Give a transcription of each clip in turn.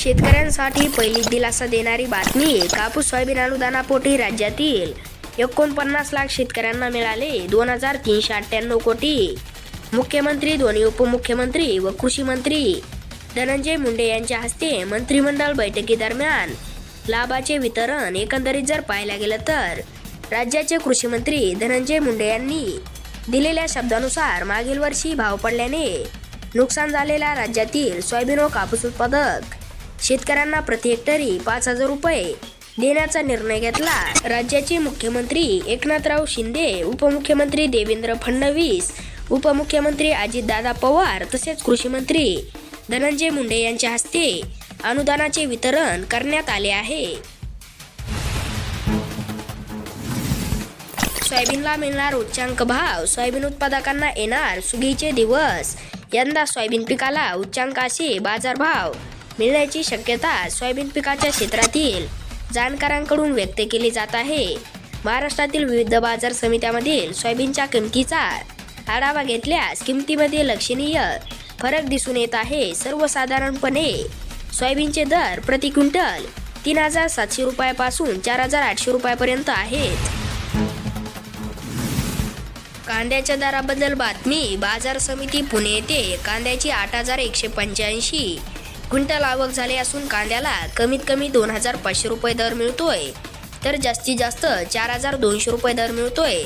शेतकऱ्यांसाठी पहिली दिलासा देणारी बातमी कापूस सोयाबीन अनुदानापोटी राज्यातील एकोणपन्नास लाख शेतकऱ्यांना मिळाले. दोन हजार तीनशे अठ्ठ्याण्णव कोटी. मुख्यमंत्री दोन्ही उपमुख्यमंत्री व कृषी मंत्री धनंजय मुंडे यांच्या हस्ते मंत्रिमंडळ बैठकीदरम्यान लाभाचे वितरण एकंदरीत जर पाहायला गेलं तर राज्याचे कृषी मंत्री धनंजय मुंडे यांनी दिलेल्या शब्दानुसार मागील वर्षी भाव पडल्याने नुकसान झालेल्या राज्यातील सोयाबीन व कापूस उत्पादक शेतकऱ्यांना प्रति हेक्टरी पाच हजार रुपये देण्याचा निर्णय घेतला. राज्याचे मुख्यमंत्री एकनाथराव शिंदे उपमुख्यमंत्री देवेंद्र फडणवीस उपमुख्यमंत्री अजितदादा पवार तसेच कृषीमंत्री धनंजय मुंडे यांच्या हस्ते अनुदानाचे वितरण करण्यात आले आहे. सोयाबीनला मिळणार उच्चांक भाव सोयाबीन उत्पादकांना येणार सुगीचे दिवस यंदा सोयाबीन पिकाला उच्चांकाशी बाजारभाव मिळण्याची शक्यता सोयाबीन पिकाच्या क्षेत्रातील जाणकारांकडून व्यक्त केली जात आहे. महाराष्ट्रातील विविध बाजार समित्यामधील सोयाबीनच्या किमतीचा आढावा घेतल्यास किमतीमध्ये लक्षणीय फरक दिसून येत आहे. सर्वसाधारणपणे सोयाबीनचे दर प्रति क्विंटल तीन हजार सातशे रुपयापासून चार हजार आठशे रुपयापर्यंत आहेत. कांद्याच्या दराबद्दल बातमी बाजार समिती पुणे येथे. कांद्याची आठ हजार एकशे पंच्याऐंशी क्विंटल आवक झाली असून कांद्याला कमीत कमी दोन हजार पाचशे रुपये दर मिळतोय. तर जास्तीत जास्त चार हजार दोनशे रुपये दर मिळतोय.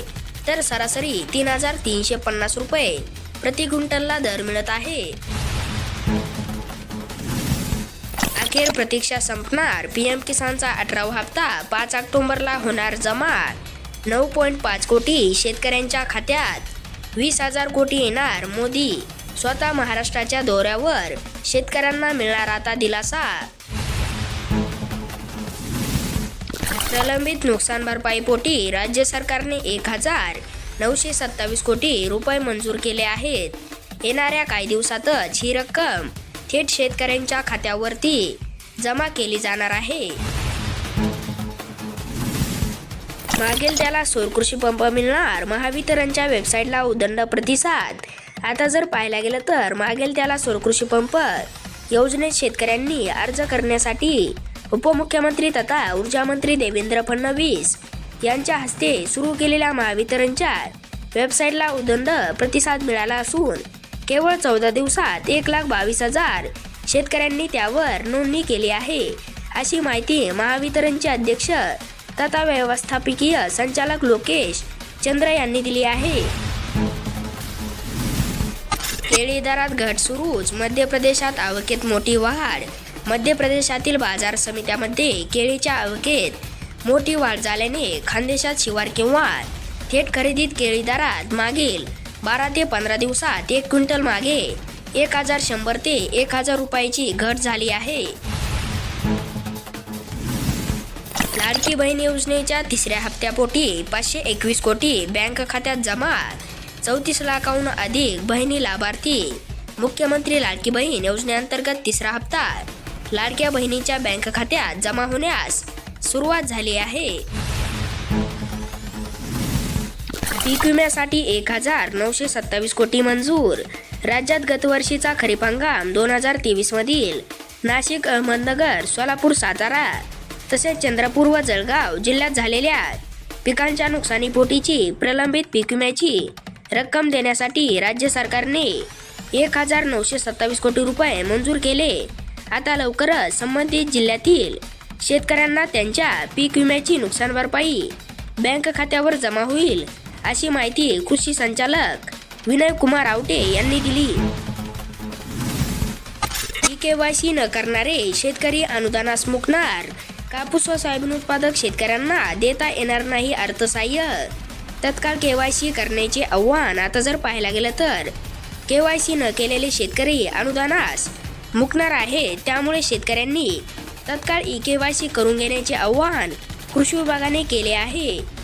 तर सरासरी तीन हजार तीनशे पन्नास रुपये प्रति क्विंटलला दर मिळत आहे. अखेर प्रतीक्षा संपणार. पीएम किसानचा अठरावा हप्ता पाच ऑक्टोबरला होणार जमा नऊ पॉईंट पाच कोटी शेतकऱ्यांच्या खात्यात. वीस हजार कोटी येणार मोदी. स्वतः महाराष्ट्राच्या दौऱ्यावर. शेतकऱ्यांना मिळणार आता दिलासा. प्रलंबित नुकसान भरपाईपोटी राज्य सरकारने एक हजार नऊशे सत्तावीस कोटी रुपये मंजूर केले आहेत. येणाऱ्या काही दिवसातच ही रक्कम थेट शेतकऱ्यांच्या खात्यावरती जमा केली जाणार आहे. मागेल त्याला सौर कृषी पंप मिळणार. महावितरणच्या वेबसाईटला उदंड प्रतिसाद आता जर पाहायला गेलं तर मागेल त्याला सौर पंप योजनेत शेतकऱ्यांनी अर्ज करण्यासाठी उपमुख्यमंत्री तथा ऊर्जा मंत्री देवेंद्र फडणवीस यांच्या हस्ते सुरू केलेल्या महावितरणच्या वेबसाईटला उदंड प्रतिसाद मिळाला असून केवळ चौदा दिवसात एक लाख बावीस हजार शेतकऱ्यांनी त्यावर नोंदणी केली आहे. अशी माहिती महावितरणचे अध्यक्ष तथा व्यवस्थापकीय संचालक लोकेश चंद्र यांनी दिली आहे. केळी दरात घट सुरूच. मध्य प्रदेशात आवकेत मोठी वाढ. मध्य प्रदेशातील बाजार समित्यामध्ये केळीच्या आवकेत मोठी वाढ झाल्याने खानदेशात शिवार किंवा थेट खरेदीत केळी दरात मागील बारा ते पंधरा दिवसात एक क्विंटल मागे एक हजार शंभर ते एक हजार रुपयाची घट झाली आहे. लाडकी बहीण योजनेच्या तिसऱ्या हप्त्यापोटी पाचशे एकवीस कोटी बँक खात्यात जमा चौतीस लाखाहून अधिक बहिणी लाभार्थी. मुख्यमंत्री लाडकी बहीण योजनेअंतर्गत तिसरा हप्ता. लाडक्या बहिणीच्या बँक खात्यात जमा होण्यास सुरुवात झाली आहे. पीक विम्यासाठी एक हजार नऊशे सत्तावीस कोटी मंजूर. राज्यात गतवर्षीचा खरीप हंगाम दोन हजार तेवीस मधील. नाशिक अहमदनगर सोलापूर सातारा तसेच चंद्रपूर व जळगाव जिल्ह्यात झालेल्या पिकांच्या नुकसानीपोटीची प्रलंबित पीक विम्याची रक्कम देण्यासाठी राज्य सरकारने एक हजार नऊशे सत्तावीस कोटी रुपये मंजूर केले. आता लवकरच संबंधित जिल्ह्यातील शेतकऱ्यांना त्यांच्या पीक विम्याची नुकसान भरपाई बँक खात्यावर जमा होईल अशी माहिती कृषी संचालक विनय कुमार आवटे यांनी दिली. ई केवायसी न करणारे शेतकरी अनुदानास मुकणार कापूस व सोयाबीन उत्पादक शेतकऱ्यांना देता येणार नाही अर्थसहाय्य. तत्काळ के वाय सी करण्याचे आव्हान आता जर पाहायला गेलं तर. के वाय सी न केलेले शेतकरी अनुदानास मुकणार आहेत त्यामुळे शेतकऱ्यांनी तत्काळ ई के वाय सी करून घेण्याचे आव्हान कृषी विभागाने केले आहे.